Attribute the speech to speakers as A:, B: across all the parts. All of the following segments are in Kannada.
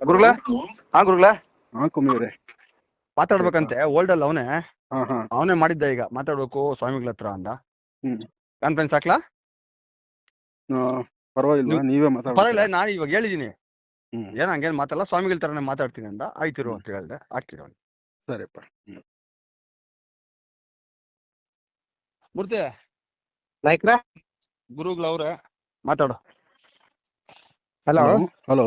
A: ಗುರುಗಳೇ? ಹಾ ಗುರುಗಳ?
B: ಹಾ
A: ಮಾತಾಡ್ಬೇಕಂತೆ ಓಲ್ಡ್ ಅಲ್ಲ ಅವನೇ?
B: ಹಾ ಹಾ.
A: ಅವನೇ ಮಾಡಿದ್ದ ಈಗ ಮಾತಾಡ್ಬೇಕು ಸ್ವಾಮಿಗಳ ಹತ್ರ ಅಂತ.
B: ಹ್ಮ್.
A: ಕಾನ್ಫರೆನ್ಸ್ ಹಾಕ್ಲಾ?
B: ಪರವಾಗಿಲ್ಲ
A: ನೀವೇ
B: ನೀವೇ
A: ಪರವಾಗಿಲ್ಲ ನಾನು ಇವಾಗ ಹೇಳಿದೀನಿ.
B: ಏನ
A: ಏನ್ ಹಂಗೇನ್ ಮಾತಾಡಲ್ಲ ಸ್ವಾಮಿಗಳ ತರನೇ ಮಾತಾಡ್ತೀನಿ ಅಂದ ಆಯ್ತಿರು ಅಂತ ಹೇಳ್ದೆ. ಹಾಕ್ತಿರೋ
B: ಸರಿಪ್ಪ.
A: ಮೂರ್ತಿ?
C: ಲೈಕ್ರ
A: ಗುರುಗಳವ್ರೆ ಮಾತಾಡು.
C: ಹಲೋ
B: ಹಲೋ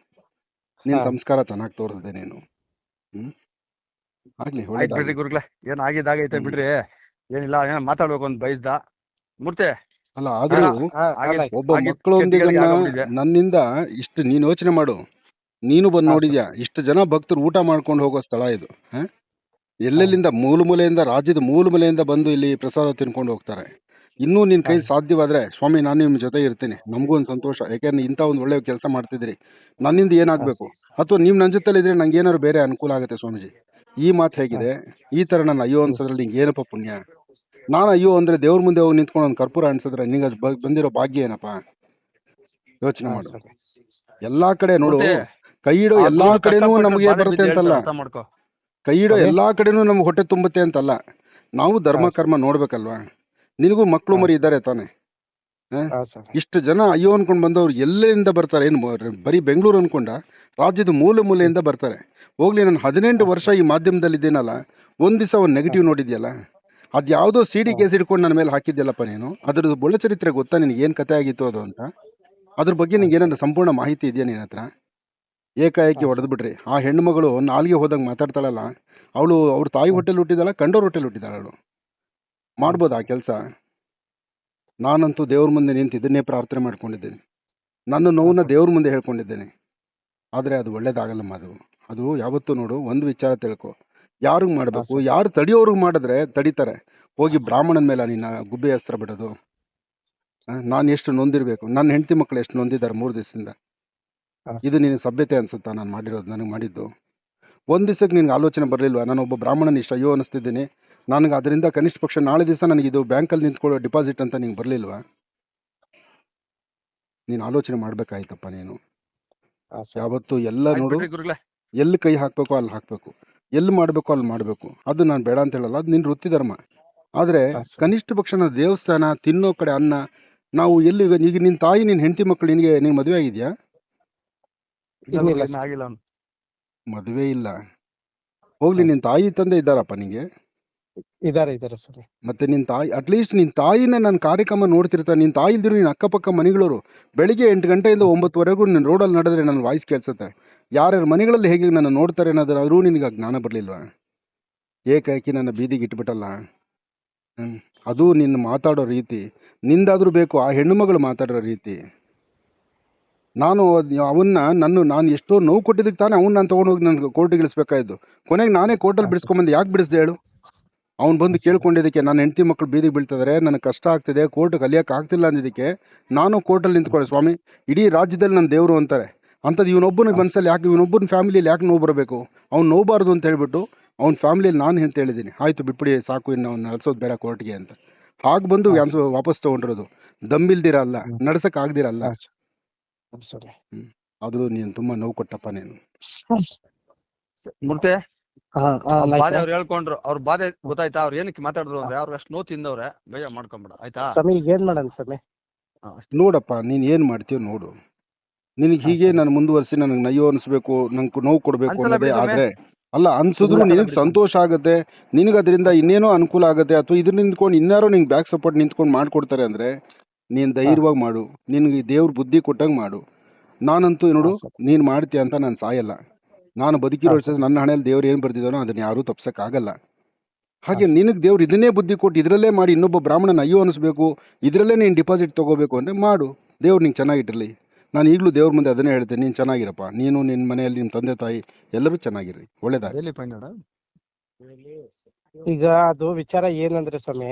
B: ನಿನ್ ಸಂಸ್ಕಾರ ಚೆನ್ನಾಗಿ ತೋರಿಸ್ದೆ ನೀನು. ಹ್ಮ್? ಆಗ್ಲಿ
A: ಆಯ್ತು ಬಿಡ್ರಿ ಗುರುಗಳೇ ಏನ್ ಆಗಿದ್ದಾಗೈತೆ. ಬಿಡ್ರಿ. ಏನಿಲ್ಲ ಏನ ಮಾತಾಡ್ಬೇಕು ಅಂತ ಬಯಸ್ದ ಮೂರ್ತಿ.
B: ಅಲ್ಲ ಆದ್ರೂ ಒಬ್ಬ ಮಕ್ಕಳೊಂದಿಗೆ ನನ್ನಿಂದ ಇಷ್ಟು ನೀನ್ ಯೋಚನೆ ಮಾಡು. ನೀನು ಬಂದ್ ನೋಡಿದ್ಯಾ? ಇಷ್ಟು ಜನ ಭಕ್ತರು ಊಟ ಮಾಡ್ಕೊಂಡು ಹೋಗೋ ಸ್ಥಳ ಇದು? ಎಲ್ಲೆಲ್ಲಿಂದ ಮೂಲ ಮೂಲೆಯಿಂದ ರಾಜ್ಯದ ಮೂಲ ಮೂಲೆಯಿಂದ ಬಂದು ಇಲ್ಲಿ ಪ್ರಸಾದ ತಿನ್ಕೊಂಡು ಹೋಗ್ತಾರೆ. ಇನ್ನೂ ನಿನ್ ಕೈ. ಸಾಧ್ಯವಾದ್ರೆ ಸ್ವಾಮಿ ನಾನು ನಿಮ್ ಜೊತೆ ಇರ್ತೀನಿ. ನಮಗೂ ಒಂದು ಸಂತೋಷ. ಯಾಕೆಂದ್ರೆ ಇಂಥ ಒಂದು ಒಳ್ಳೆ ಕೆಲಸ ಮಾಡ್ತಿದ್ರಿ ನನ್ನಿಂದ ಏನಾಗ್ಬೇಕು? ಅಥವಾ ನಿಮ್ ನನ್ ಜೊತೆ ಇದ್ರೆ ನಂಗೆ ಏನಾದ್ರು ಬೇರೆ ಅನುಕೂಲ ಆಗುತ್ತೆ ಸ್ವಾಮೀಜಿ? ಈ ಮಾತು ಹೇಗಿದೆ. ಈ ತರ ನನ್ನ ಅಯ್ಯೋ ಅನ್ಸೋದ್ರಲ್ಲಿ ನಿಂಗೆ ಏನಪ್ಪ ಪುಣ್ಯ? ನಾನು ಅಯ್ಯೋ ಅಂದ್ರೆ ದೇವ್ರ ಮುಂದೆ ಹೋಗಿ ನಿಂತ್ಕೊಂಡು ಒಂದು ಕರ್ಪೂರ ಅನ್ಸಿದ್ರೆ ನಿಂಗೆ ಅದು ಬಂದಿರೋ ಭಾಗ್ಯ ಏನಪ್ಪ? ಯೋಚನೆ ಮಾಡು. ಎಲ್ಲಾ ಕಡೆ ನೋಡು ಕೈ ಇಡೋ ಎಲ್ಲಾ ಕಡೆನೂ ನಮಗೆ ಬರುತ್ತೆ ಅಂತಲ್ಲ. ಕೈ ಇಡೋ ಎಲ್ಲಾ ಕಡೆನೂ ನಮ್ಗೆ ಹೊಟ್ಟೆ ತುಂಬುತ್ತೆ ಅಂತಲ್ಲ. ನಾವು ಧರ್ಮ ಕರ್ಮ ನೋಡ್ಬೇಕಲ್ವಾ? ನಿನಗೂ ಮಕ್ಕಳು ಮರಿ ಇದ್ದಾರೆ ತಾನೆ.
C: ಹಾ, ಸರ್.
B: ಇಷ್ಟು ಜನ ಅಯ್ಯೋ ಅನ್ಕೊಂಡು ಬಂದವ್ರು ಎಲ್ಲಿಂದ ಬರ್ತಾರೆ? ಏನು ಬರೀ ಬೆಂಗಳೂರು ಅನ್ಕೊಂಡ? ರಾಜ್ಯದ ಮೂಲೆ ಮೂಲೆಯಿಂದ ಬರ್ತಾರೆ. ಹೋಗ್ಲಿ ನಾನು ಹದಿನೆಂಟು ವರ್ಷ ಈ ಮಾಧ್ಯಮದಲ್ಲಿ ಇದ್ದೀನಲ್ಲ ಒಂದ್ ದಿವಸ ಒಂದು ನೆಗೆಟಿವ್ ನೋಡಿದ್ಯಲ್ಲ? ಅದ್ ಯಾವ್ದೋ ಸಿ ಡಿ ಕೇಸ್ ಇಟ್ಕೊಂಡು ನನ್ನ ಮೇಲೆ ಹಾಕಿದ್ಯಲ್ಲಪ್ಪ ನೀನು? ಅದ್ರದ್ದು ಬುಳ್ಳ ಚರಿತ್ರೆ ಗೊತ್ತಾ? ನಿನಗೆ ಏನ್ ಕತೆ ಆಗಿತ್ತು ಅದು ಅಂತ? ಅದ್ರ ಬಗ್ಗೆ ನಿಂಗೆ ಏನಂದ್ರೆ ಸಂಪೂರ್ಣ ಮಾಹಿತಿ ಇದೆಯಾ ನಿನ್ನ ಹತ್ರ? ಏಕಾಏಕಿ
C: ಹೊಡೆದ್ಬಿಟ್ರಿ.
B: ಹೊಡೆದ್ ಆ ಹೆಣ್ಮಗಳು ನಾಲ್ಗೆ ಹೋದಂಗೆ ಮಾತಾಡ್ತಾಳಲ್ಲ ಅವಳು ಅವ್ರ ತಾಯಿ ಹೊಟ್ಟೆಲ್ ಹುಟ್ಟಿದಾಳ? ಕಂಡೋರ್ ಹೋಟೆಲ್ ಹುಟ್ಟಿದಾಳು ಅವಳು? ಮಾಡ್ಬೋದಾ ಆ ಕೆಲಸ? ನಾನಂತೂ ದೇವ್ರ ಮುಂದೆ ನಿಂತು ಇದನ್ನೇ ಪ್ರಾರ್ಥನೆ ಮಾಡ್ಕೊಂಡಿದ್ದೇನೆ. ನನ್ನ ನೋವನ್ನ ದೇವ್ರ ಮುಂದೆ ಹೇಳ್ಕೊಂಡಿದ್ದೇನೆ. ಆದ್ರೆ ಅದು ಒಳ್ಳೇದಾಗಲ್ಲಮ್ಮ ಅದು. ಅದು ಯಾವತ್ತೂ ನೋಡು ಒಂದು ವಿಚಾರ ತಿಳ್ಕೊ. ಯಾರಿಗ್ ಮಾಡಬೇಕು? ಯಾರು ತಡಿಯೋರ್ಗ್ ಮಾಡಿದ್ರೆ ತಡಿತಾರೆ. ಹೋಗಿ ಬ್ರಾಹ್ಮಣನ ಮೇಲೆ ನಿನ್ನ ಗುಬ್ಬೆ ಅಸ್ತ್ರ ಬಿಡೋದು. ನಾನು ಎಷ್ಟು ನೊಂದಿರಬೇಕು? ನನ್ನ ಹೆಂಡತಿ ಮಕ್ಕಳು ಎಷ್ಟು ನೊಂದಿದ್ದಾರೆ ಮೂರು ದಿವಸದಿಂದ? ಇದು ನಿನ್ನ ಸಭ್ಯತೆ ಅನ್ಸುತ್ತಾ ನಾನು ಮಾಡಿರೋದು ನನಗೆ ಮಾಡಿದ್ದು? ಒಂದು ದಿವಸಕ್ಕೆ ನಿನ್ಗೆ ಆಲೋಚನೆ ಬರಲಿಲ್ವಾ? ನಾನು ಒಬ್ಬ ಬ್ರಾಹ್ಮಣನ ಇಷ್ಟ ಅಯ್ಯೋ ಅನಿಸ್ತಿದ್ದೀನಿ. ನನಗೆ ಅದರಿಂದ ಕನಿಷ್ಠ ಪಕ್ಷ ನಾಳೆ ದಿವಸ ನನಗೆ ಇದು ಬ್ಯಾಂಕಲ್ಲಿ ನಿಂತ್ಕೊಳ್ಳೋ ಡಿಪಾಸಿಟ್ ಅಂತ ನಿಂಗೆ ಬರಲಿಲ್ವಾ? ನೀನು ಆಲೋಚನೆ ಮಾಡ್ಬೇಕಾಯ್ತಪ್ಪ ನೀನು. ಯಾವತ್ತು ಎಲ್ಲ ನೋಡು. ಎಲ್ಲಿ ಕೈ ಹಾಕ್ಬೇಕು ಅಲ್ಲಿ ಹಾಕ್ಬೇಕು. ಎಲ್ಲಿ ಮಾಡಬೇಕು ಅಲ್ಲಿ ಮಾಡ್ಬೇಕು. ಅದು ನಾನು ಬೇಡ ಅಂತ ಹೇಳಲ್ಲ ಅದು ನಿನ್ನ ವೃತ್ತಿ ಧರ್ಮ. ಆದ್ರೆ ಕನಿಷ್ಠ ಪಕ್ಷನ ದೇವಸ್ಥಾನ ತಿನ್ನೋ ಕಡೆ ಅನ್ನ ನಾವು ಎಲ್ಲಿ ಈಗ ನಿನ್ ತಾಯಿ ನಿನ್ ಹೆಂಡತಿ ಮಕ್ಕಳು ನಿನಗೆ ನೀನು ಮದುವೆ ಆಗಿದ್ಯಾ? ಮದುವೆ ಇಲ್ಲ. ಹೋಗ್ಲಿ ನಿನ್ ತಾಯಿ ತಂದೆ ಇದ್ದಾರಪ್ಪ ನಿಂಗೆ.
C: ಇದಾರೆ ಇದಾರೆ ಸರ್.
B: ಮತ್ತೆ ನಿನ್ ತಾಯಿ ಅಟ್ಲೀಸ್ಟ್ ನಿನ್ ತಾಯಿನ ನನ್ನ ಕಾರ್ಯಕ್ರಮ ನೋಡ್ತಿರ್ತಾರೆ. ನಿನ್ ತಾಯಿ ಇಲ್ದಿರು ನಿನ್ ಅಕ್ಕಪಕ್ಕ ಮನೆಗಳವರು ಬೆಳಿಗ್ಗೆ ಎಂಟು ಗಂಟೆಯಿಂದ ಒಂಬತ್ತುವರೆಗೂ ನಿನ್ನ ರೋಡಲ್ಲಿ ನಡೆದ್ರೆ ನನ್ನ ವಾಯ್ಸ್ ಕೇಳಿಸುತ್ತೆ. ಯಾರ್ಯಾರ ಮನೆಗಳಲ್ಲಿ ಹೇಗೆ ನನ್ನ ನೋಡ್ತಾರೆ ಅನ್ನೋದಾದ್ರೂ ನಿನಗೆ ಆ ಜ್ಞಾನ ಬರಲಿಲ್ವಾ? ಏಕಾಏಕಿ ನನ್ನ ಬೀದಿಗೆ ಇಟ್ಬಿಟ್ಟಲ್ಲ? ಹ್ಮ್. ಅದು ನಿನ್ನ ಮಾತಾಡೋ ರೀತಿ. ನಿಂದಾದ್ರೂ ಬೇಕು ಆ ಹೆಣ್ಣು ಮಗಳು ಮಾತಾಡೋ ರೀತಿ. ನಾನು ಅವನ್ನ ನನ್ನ ನಾನು ಎಷ್ಟೋ ನೋವು ಕೊಟ್ಟಿದ್ದಕ್ಕೆ ತಾನೇ ಅವ್ನು ನಾನು ತೊಗೊಂಡೋಗಿ ನನ್ಗೆ ಕೋರ್ಟಿಗೆ ಇಳಿಸ್ಬೇಕಾಯ್ತು. ಕೊನೆಗೆ ನಾನೇ ಕೋರ್ಟಲ್ಲಿ ಬಿಡಿಸ್ಕೊಂಬಂದು ಯಾಕೆ ಬಿಡಿಸ್ದೆ ಹೇಳು? ಅವ್ನು ಬಂದು ಕೇಳ್ಕೊಂಡಿದ್ದಕ್ಕೆ ನನ್ನ ಹೆಂಡತಿ ಮಕ್ಕಳು ಬೀದಿಗೆ ಬೀಳ್ತಿದ್ದಾರೆ ನನಗೆ ಕಷ್ಟ ಆಗ್ತಿದೆ ಕೋರ್ಟ್ ಕಲಿಯೋಕೆ ಆಗ್ತಿಲ್ಲ ಅಂದಿದ್ದಕ್ಕೆ ನಾನು ಕೋರ್ಟಲ್ಲಿ ನಿಂತ್ಕೊಳ್ಳಿ ಸ್ವಾಮಿ. ಇಡೀ ರಾಜ್ಯದಲ್ಲಿ ನನ್ನ ದೇವರು ಅಂತಾರೆ. ಅಂಥದ್ದು ಇವನೊಬ್ಬನ ಮನಸ್ಸಲ್ಲಿ ಯಾಕೆ ಇವನೊಬ್ಬನ ಫ್ಯಾಮಿಲಿಯಲ್ಲಿ ಯಾಕೆ ನೋವು ಬರಬೇಕು? ಅವ್ನು ನೋಬಾರ್ದು ಅಂತ ಹೇಳ್ಬಿಟ್ಟು ಅವ್ನ ಫ್ಯಾಮಿಲಿಯಲ್ಲಿ ನಾನು ಅಂತ ಹೇಳಿದ್ದೀನಿ. ಆಯ್ತು ಬಿಟ್ಬಿಡಿ ಸಾಕು ಇನ್ನು ಅವ್ನು ನಡೆಸೋದು ಬೇಡ ಕೋರ್ಟ್ಗೆ ಅಂತ. ಹಾಗೆ ಬಂದು ವಾಪಸ್ ತಗೊಂಡಿರೋದು.
C: ದಮ್ಮಿಲ್ದಿರಲ್ಲ.
B: ನಡ್ಸಕ್
C: ಆಗ್ದಿರಲ್ಲ.
B: ಅದು ನೀನು ತುಂಬಾ ನೋವು ಕೊಟ್ಟಪ್ಪ ನೀನು.
A: ಬಾಧೆ. ಅವ್ರು ಹೇಳ್ಕೊಂಡ್ರು. ಅವ್ರ ಬಾಧೆ ಗೊತ್ತಾಯ್ತಾ? ಅವ್ರು ಏನಕ್ಕೆ ಮಾತಾಡಿದ್ರು ಅಂದ್ರೆ ಅವ್ರು ಅಷ್ಟು ನೋವು ತಿಂದವ್ರೆ. ಬೇಜಾರ್ ಮಾಡ್ಕೊಂಬಿಡ. ಆಯ್ತಾ?
C: ಸ್ವಾಮಿ ಈಗ ಏನ್ ಮಾಡೋಣ ಸ್ವಾಮಿ
B: ನೋಡಪ್ಪ ನೀನ್ ಏನ್ ಮಾಡ್ತೀಯ ನೋಡು. ನಿನಗೆ ಹೀಗೆ. ನಾನು ಮುಂದುವರಿಸಿ ನನಗೆ ನಯ್ಯೋ ಅನ್ಸ್ಬೇಕು ನಂಗೆ ನೋವು ಕೊಡ್ಬೇಕು ಅನ್ನೋದೇ ಆದ್ರೆ ಅಲ್ಲ ಅನ್ಸಿದ್ರು ನಿನಗೆ ಸಂತೋಷ ಆಗುತ್ತೆ ನಿನಗೆ ಅದರಿಂದ ಇನ್ನೇನೋ ಅನುಕೂಲ ಆಗುತ್ತೆ ಅಥವಾ ಇದ್ರ ನಿಂತ್ಕೊಂಡು ಇನ್ನಾರೋ ನಿಂಗೆ ಬ್ಯಾಕ್ ಸಪೋರ್ಟ್ ನಿಂತ್ಕೊಂಡು ಮಾಡ್ಕೊಡ್ತಾರೆ ಅಂದ್ರೆ ನೀನ್ ಧೈರ್ಯವಾಗಿ ಮಾಡು. ನಿನಗೆ ದೇವ್ರ ಬುದ್ಧಿ ಕೊಟ್ಟಂಗ್ ಮಾಡು. ನಾನಂತೂ ನೋಡು. ನೀನ್ ಮಾಡ್ತೀಯ ಅಂತ ನಾನು ಸಾಯಲ್ಲ. ನಾನು ಬದುಕಿರೋ ನನ್ನ ಹಣೆಯಲ್ಲಿ ದೇವ್ರು ಏನ್ ಬರ್ದಿದಾನೋ ಅದನ್ನ ಯಾರು ತಪ್ಸಕ್ ಆಗಲ್ಲ ಹಾಗೆ ನಿನಗ್ ದೇವ್ರು ಇದನ್ನೇ ಬುದ್ಧಿ ಕೊಟ್ಟು ಇದ್ರಲ್ಲೇ ಮಾಡಿ ಇನ್ನೊಬ್ಬ ಬ್ರಾಹ್ಮಣನ ಅಯ್ಯೋ ಅನಿಸ್ಬೇಕು ಇದ್ರಲ್ಲೇ ನೀನು ಡಿಪಾಸಿಟ್ ತಗೋಬೇಕು ಅಂದ್ರೆ ಮಾಡು. ದೇವ್ರು ನಿಂಗೆ ಚೆನ್ನಾಗಿಟ್ಟಿರಲಿ ನಾನು ಈಗಲೂ ದೇವ್ರ ಮುಂದೆ ಅದನ್ನೇ ಹೇಳ್ತೇನೆ ನೀನು ಚೆನ್ನಾಗಿರಪ್ಪ. ನೀನು ನಿನ್ನ ಮನೆಯಲ್ಲಿ ನಿಮ್ಮ ತಂದೆ ತಾಯಿ ಎಲ್ಲರೂ ಚೆನ್ನಾಗಿರಿ ಒಳ್ಳೇದಾಗಿ
A: ಎಲ್ಲಿ
C: ಈಗ ಅದು ವಿಚಾರ ಏನಂದ್ರೆ ಸ್ವಾಮಿ.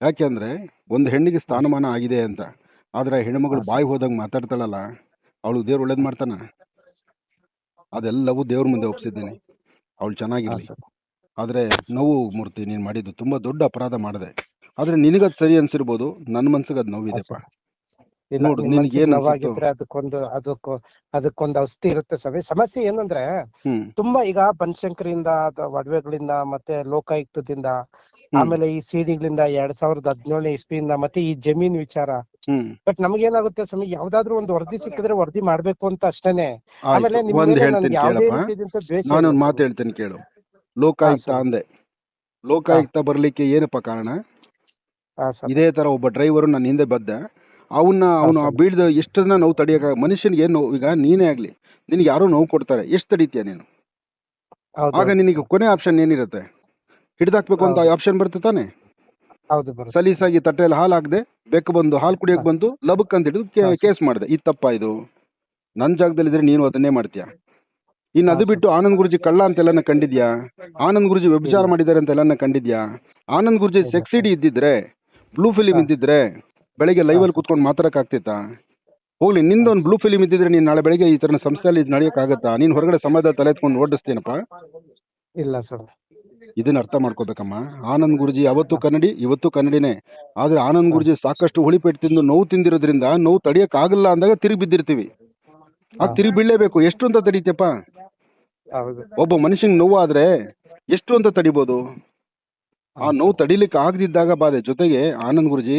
B: ಯಾಕೆ ಅಂದ್ರೆ ಒಂದು ಹೆಣ್ಣಿಗೆ ಸ್ಥಾನಮಾನ ಆಗಿದೆ ಅಂತ ಆದ್ರೆ ಆ ಹೆಣ್ಮಗಳು ಬಾಯಿ ಹೋದಂಗೆ ಮಾತಾಡ್ತಾಳಲ್ಲ ಅವಳು ದೇವ್ರು ಒಳ್ಳೇದ್ ಮಾಡ್ತಾನ? ಅದೆಲ್ಲವೂ ದೇವ್ರ ಮುಂದೆ ಒಪ್ಸಿದ್ದೀನಿ. ಅವಳು
C: ಚೆನ್ನಾಗಿಲ್ಲ
B: ಆದರೆ ನೋವು ಮೂರ್ತಿ ನೀನ್ ಮಾಡಿದ್ದು ತುಂಬಾ ದೊಡ್ಡ ಅಪರಾಧ ಮಾಡಿದೆ. ಆದ್ರೆ ನಿನಗದ್ ಸರಿ ಅನ್ಸಿರ್ಬೋದು ನನ್ನ ಮನ್ಸಿಗೆ ಅದ್ ನೋವಿದೆಪ್ಪ ನೋಡು, ನಿನ್ಗೆ
C: ಮನ್ಸಿಗೆ
B: ಏನ್ ಅನ್ಸುತ್ತೋ?
C: ನೋವಾಗಿದ್ರೆ ಅದಕ್ಕೊಂದು ಅದಕ್ಕೊ ಅದಕ್ಕೊಂದು ಔಷಧಿ ಇರುತ್ತೆ ಸ್ವಾಮಿ ಸಮಸ್ಯೆ ಏನಂದ್ರೆ
B: ಹ್ಮ್.
C: ತುಂಬಾ ಈಗ ಬನಶಂಕರಿಯಿಂದ ಅಥವಾ ಒಡವೆಗಳಿಂದ ಮತ್ತೆ ಲೋಕಾಯುಕ್ತದಿಂದ ಆಮೇಲೆ ಈ ಸಿಡಿಗಳಿಂದ ಎರಡ್ ಸಾವಿರದ ಹದಿನೇಳನೇ ಇಸ್ವಿಯಿಂದ ಮತ್ತೆ ಈ ಜಮೀನ್ ವಿಚಾರ.
B: ಹ್ಮ್.
C: ಬಟ್ ನಮಗೇನಾಗುತ್ತೆ ಸ್ವಾಮಿ ಯಾವ್ದಾದ್ರು ಒಂದು ವರದಿ ಸಿಕ್ಕಿದ್ರೆ ವರದಿ ಮಾಡ್ಬೇಕು ಅಂತ ಅಷ್ಟೇನೆ. ಆಮೇಲೆ
B: ಆಯ್ತು
C: ನಿಮ್
B: ಒಂದ್
C: ಮೇಲೆ
B: ಹೇಳ್ತೀನಿ
C: ನನ್ಗೆ ಯಾವುದೇ
B: ಕೇಳಪ್ಪ.
C: ರೀತಿಯಾದಂತ ದ್ವೇಷ
B: ನಾನೊಂದ್ ಮಾತು
C: ಸ್ವಾಮಿ.
B: ಹೇಳ್ತೇನೆ ಕೇಳು. ಲೋಕಾಯುಕ್ತ ಅಂದೆ. ಲೋಕಾಯುಕ್ತ ಬರ್ಲಿಕ್ಕೆ ಏನಪ್ಪ ಕಾರಣ?
C: ಹಾ
B: ಇದೇ ತರ ಒಬ್ಬ ಡ್ರೈವರ್ ನನ್ನ ಹಿಂದೆ ಬದ್ದ. ಅವನ್ನ ಅವನು. ಬೀಳ್ದ ಎಷ್ಟನ್ನ ನೋವು ತಡಿಯಕ ಮನುಷ್ಯನಿಗೆ ಏನ್ ನೋವು? ಈಗ ನೀನೇ ಆಗ್ಲಿ. ನಿನ್ಗೆ ಯಾರೋ ನೋವು ಕೊಡ್ತಾರೆ. ಎಷ್ಟು ತಡಿತೀಯ ನೀನು? ಆಗ ನಿನಗೆ ಕೊನೆ ಆಪ್ಷನ್ ಏನಿರುತ್ತೆ? ಹಿಡ್ದಾಕ್ಬೇಕು ಅಂತ ಆಪ್ಷನ್ ಬರುತ್ತೆ ತಾನೆ? ಸಲೀಸಾಗಿ ತಟ್ಟೆಯಲ್ಲಿ ಹಾಲು ಹಾಕದೆ ಬೆಕ್ಕು ಬಂದು ಹಾಲು ಕುಡಿಯಕ್
C: ಬಂದು
B: ಬಂತು ಲಬಕ್ ಅಂತ ಹಿಡಿದು ಕೇಸ್ ಮಾಡಿದೆ. ಇದು ತಪ್ಪ ಇದು. ನನ್ ಜಾಗದಲ್ಲಿ ಇದ್ರೆ ನೀನು ಅದನ್ನೇ ಮಾಡ್ತೀಯ? ಇನ್ನು ಅದು ಬಿಟ್ಟು ಆನಂದ್ ಗುರುಜಿ ಕಳ್ಳ ಅಂತ ಅಂತೆಲ್ಲ ಕಂಡಿದ್ಯಾ? ಆನಂದ್ ಗುರುಜಿ ವ್ಯಭಿಚಾರ ಮಾಡಿದ್ದಾರೆ ಅಂತ ಅಂತೆಲ್ಲ ಕಂಡಿದ್ಯಾ? ಆನಂದ್ ಗುರುಜಿ. ಸೆಕ್ಸಿಡಿ ಇದ್ದಿದ್ರೆ ಬ್ಲೂ ಫಿಲಿಂ ಇದ್ದಿದ್ರೆ ಬೆಳಿಗ್ಗೆ ಲೈವ್ ಅಲ್ಲಿ
C: ಕೂತ್ಕೊಂಡು
B: ಕುತ್ಕೊಂಡು ಮಾತಾಡಕ್ ಆಗ್ತಿತ್ತಾ? ಹೋಗ್ಲಿ ನಿಂದೊಂದು ಬ್ಲೂ ಫಿಲಿಮ್ ಇದ್ದಿದ್ರೆ ನೀನ್ ನಾಳೆ ಬೆಳಿಗ್ಗೆ ಈ ತರ ಸಂಸ್ಥೆಯಲ್ಲಿ ನಡೆಯಕ್ ಆಗತ್ತಾ ನೀನ್ ಹೊರಗಡೆ ಸಮಾಜ ತಲೆ ಎತ್ಕೊಂಡು ಓಡಿಸ್ತೀನಪ್ಪ?
C: ಇಲ್ಲ ಸರ್.
B: ಇದನ್ನ ಅರ್ಥ ಮಾಡ್ಕೋಬೇಕಮ್ಮ. ಆನಂದ್ ಗುರುಜಿ ಅವತ್ತು ಕನ್ನಡಿ ಇವತ್ತು ಕನ್ನಡಿನೇ. ಆದ್ರೆ ಆನಂದ್ ಗುರುಜಿ ಸಾಕಷ್ಟು ಹುಳಿಪೆಟ್ಟು ತಿಂದು ನೋವು ತಿಂದಿರೋದ್ರಿಂದ ನೋವು ತಡಿಯಕ್ ಆಗಲ್ಲ ಅಂದಾಗ ತಿರುಗಿ ಬಿದ್ದಿರ್ತೀವಿ. ಆಗ. ತಿರುಗಿ ಬೀಳ್ಲೇಬೇಕು. ಎಷ್ಟು ಅಂತ ತಡೀತಪ್ಪ ಒಬ್ಬ ಮನುಷ್ಯಂಗ್ ನೋವು ಆದ್ರೆ ಎಷ್ಟು ಅಂತ ತಡಿಬೋದು ಆ ನೋವು. ತಡಿಲಿಕ್ಕೆ ಆಗದಿದ್ದಾಗ ಬಾಧೆ. ಜೊತೆಗೆ ಆನಂದ್ ಗುರುಜಿ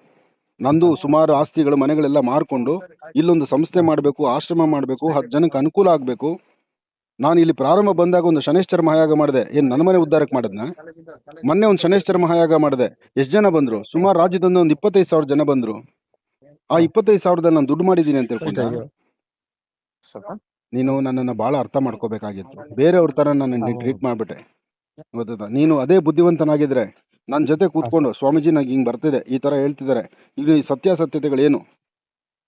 B: ನಂದು ಸುಮಾರು ಆಸ್ತಿಗಳು ಮನೆಗಳೆಲ್ಲ ಮಾರ್ಕೊಂಡು ಇಲ್ಲೊಂದು ಸಂಸ್ಥೆ ಮಾಡಬೇಕು, ಆಶ್ರಮ ಮಾಡಬೇಕು, ಹತ್ತು ಜನಕ್ಕೆ ಅನುಕೂಲ ಆಗಬೇಕು. ನಾನು ಇಲ್ಲಿ ಪ್ರಾರಂಭ ಬಂದಾಗ ಒಂದು ಶನೇಶ್ವರ ಮಹಾಯಾಗ ಮಾಡಿದೆ. ಏನು ನನ್ನ ಮನೆ ಉದ್ಧಾರಕ್ಕೆ ಮಾಡಿದ್ನ? ಮೊನ್ನೆ ಒಂದು ಶನೇಶ್ವರ ಮಹಾಯಾಗ ಮಾಡಿದೆ. ಎಷ್ಟು ಜನ ಬಂದ್ರು? ಸುಮಾರು ರಾಜ್ಯದಿಂದ ಒಂದು ಇಪ್ಪತ್ತೈದು ಸಾವಿರ ಜನ ಬಂದ್ರು. ಆ ಇಪ್ಪತ್ತೈದು ಸಾವಿರದಲ್ಲಿ ನಾನು ದುಡ್ಡು ಮಾಡಿದ್ದೀನಿ ಅಂತ
C: ಹೇಳ್ಕೊಂಡೆ
B: ನೀನು ನನ್ನನ್ನ ಭಾಳ ಅರ್ಥ ಮಾಡ್ಕೋಬೇಕಾಗಿತ್ತು. ಬೇರೆಯವ್ರ ತರ
C: ನಾನು.
B: ಟ್ರೀಟ್ ಮಾಡ್ಬಿಟ್ಟೆ. ಗೊತ್ತದ ನೀನು ಅದೇ ಬುದ್ಧಿವಂತನಾಗಿದ್ರೆ ನನ್ನ ಜೊತೆ ಕೂತ್ಕೊಂಡು ಸ್ವಾಮೀಜಿ ನಂಗೆ ಹಿಂಗ್ ಬರ್ತಿದೆ ಈ ತರ ಹೇಳ್ತಿದ್ದಾರೆ. ಈಗ ಈ ಸತ್ಯಾಸತ್ಯತೆಗಳೇನು?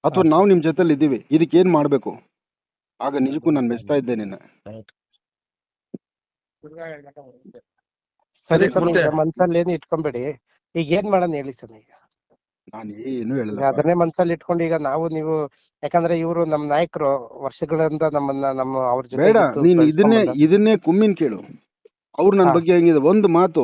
B: ಅಥವಾ ನಾವು ನಿಮ್ ಜೊತೆಲಿ ಇದ್ದೀವಿ ಇದಕ್ಕೆ ಏನ್ ಮಾಡ್ಬೇಕು? ಆಗ ನಿಜಕ್ಕೂ ನಾನು ಮೆಚ್ತಾ ಇದ್ದೆ ನಿನ್ನ.
C: ಸರಿ
A: ಸರಿ,
C: ಸ್ವಾಮಿ ಮನ್ಸಲ್ಲಿ ಏನು ಇಟ್ಕೊಂಬೇಡಿ. ಈಗ ಏನ್ ಮಾಡೋಣ ಹೇಳಿ ಸ್ವಾಮಿ ಈಗ
B: ನಾನು ಏನು ಹೇಳಿಲ್ಲ.
C: ಅದನ್ನೇ ಮನ್ಸಲ್ಲಿ ಇಟ್ಕೊಂಡು ಈಗ ನಾವು ನೀವು ಯಾಕಂದ್ರೆ ಇವರು ನಮ್ಮ ನಾಯಕರು ವರ್ಷಗಳಿಂದ ನಮ್ಮನ್ನ ನಮ್ಮ ಅವ್ರ ಜೊತೆ
B: ಬೇಡ ನೀನು ಇದನ್ನೇ ಇದನ್ನೇ ಕುಮ್ಮಿನ್ ಕೇಳು. ಅವ್ರು ನನ್ನ ಬಗ್ಗೆ ಹೆಂಗಿದೆ? ಒಂದು ಮಾತು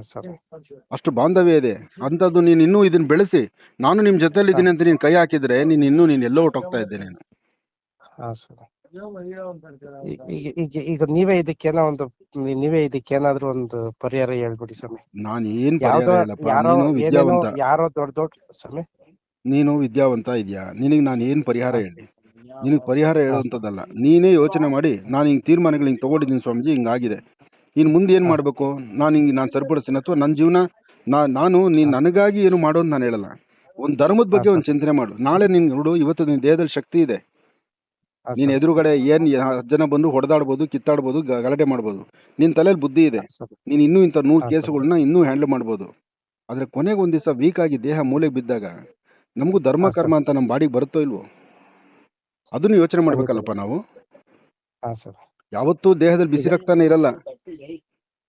C: ಸರಿ.
B: ಅಷ್ಟು ಬಾಂಧವ್ಯ ಇದೆ. ಅಂತದ್ದು ನೀನು ಇನ್ನೂ ಇದನ್ನ ಬೆಳೆಸಿ. ನಾನು ನಿಮ್ ಜೊತೆಲಿ ಇದ್ದೀನಿ ಅಂತ ನೀನ್ ಕೈ ಹಾಕಿದ್ರೆ ನೀನ್ ಇನ್ನೂ ನೀನ್ ಎಲ್ಲೋ ಹೊಟ್ಟೋಗ್ತಾ ಇದ್ದೆ ನೀನು.
C: ಹಾ ಸರಿ. ಈ- ಈಗ ಈಗ ಈಗ ನೀವೇ ಇದಕ್ಕೇನೋ ಒಂದು ನೀ- ನೀವೇ ಇದಕ್ಕೇನಾದ್ರೂ ಒಂದು ಪರಿಹಾರ ಹೇಳ್ಬಿಡಿ ಸ್ವಾಮಿ.
B: ನಾನ್ ಏನ್
C: ಯಾವ್ದೋ
B: ಪರಿಹಾರ ಹೇಳಪ್ಪ
C: ಯಾರೋ
B: ನೀನು
C: ಏನೇನೋ
B: ವಿದ್ಯಾವಂತ
C: ಯಾರೋ ದೊಡ್ಡ ದೊಡ್ಡ ಸ್ವಾಮಿ.
B: ನೀನು ವಿದ್ಯಾವಂತ ಇದೆಯಾ? ನಿನಗ್ ನಾನು ಏನ್ ಪರಿಹಾರ ಹೇಳಿ? ನಿನಗ್ ಪರಿಹಾರ ಹೇಳುವಂತದ್ದಲ್ಲ ನೀನೇ ಯೋಚನೆ ಮಾಡಿ. ನಾನು ಹಿಂಗ್ ತೀರ್ಮಾನಗಳು ಹಿಂಗ್ ತಗೊಂಡಿದ್ದೀನಿ ಸ್ವಾಮೀಜಿ ಹಿಂಗಾಗಿದೆ ಇನ್ ಮುಂದೆ ಏನ್ ಮಾಡ್ಬೇಕು? ನಾನು ಹಿಂಗೆ ನಾನು ಸರಿಪಡಿಸ್ತೀನಿ ಅಥವಾ ನನ್ನ ಜೀವನ ನಾ ನಾನು ನೀನ್ ನನಗಾಗಿ ಏನು ಮಾಡೋದು ನಾನು ಹೇಳಲ್ಲ. ಒಂದ್ ಧರ್ಮದ ಬಗ್ಗೆ ಒಂದ್ ಚಿಂತನೆ ಮಾಡು. ನಾಳೆ ನಿನ್ ನೋಡು ಇವತ್ತು ನಿನ್ ದೇಹದಲ್ಲಿ ಶಕ್ತಿ ಇದೆ. ನೀನ್ ಎದುರುಗಡೆ ಏನ್ ಜನ ಬಂದು ಹೊಡೆದಾಡ್ಬೋದು ಕಿತ್ತಾಡ್ಬೋದು ಗಲಾಟೆ ಮಾಡ್ಬೋದು. ನಿನ್ ತಲೆಯಲ್ಲಿ ಬುದ್ಧಿ ಇದೆ. ನೀನ್ ಇನ್ನೂ ಇಂಥ ನೂರು ಕೇಸುಗಳನ್ನ ಇನ್ನೂ ಹ್ಯಾಂಡಲ್ ಮಾಡ್ಬೋದು. ಆದ್ರೆ ಕೊನೆಗೆ ಒಂದ್ ದಿವಸ ವೀಕ್ ಆಗಿ ದೇಹ ಮೂಲೆ ಬಿದ್ದಾಗ ನಮಗೂ ಧರ್ಮ ಕರ್ಮ ಅಂತ ನಮ್ ಬಾಡಿಗೆ ಬರುತ್ತೋ ಇಲ್ವೋ? ಅದನ್ನು ಯೋಚನೆ ಮಾಡ್ಬೇಕಲ್ಲಪ್ಪ ನಾವು. ಯಾವತ್ತೂ ದೇಹದಲ್ಲಿ ಬಿಸಿ ರಕ್ತನೇ ಇರಲ್ಲ.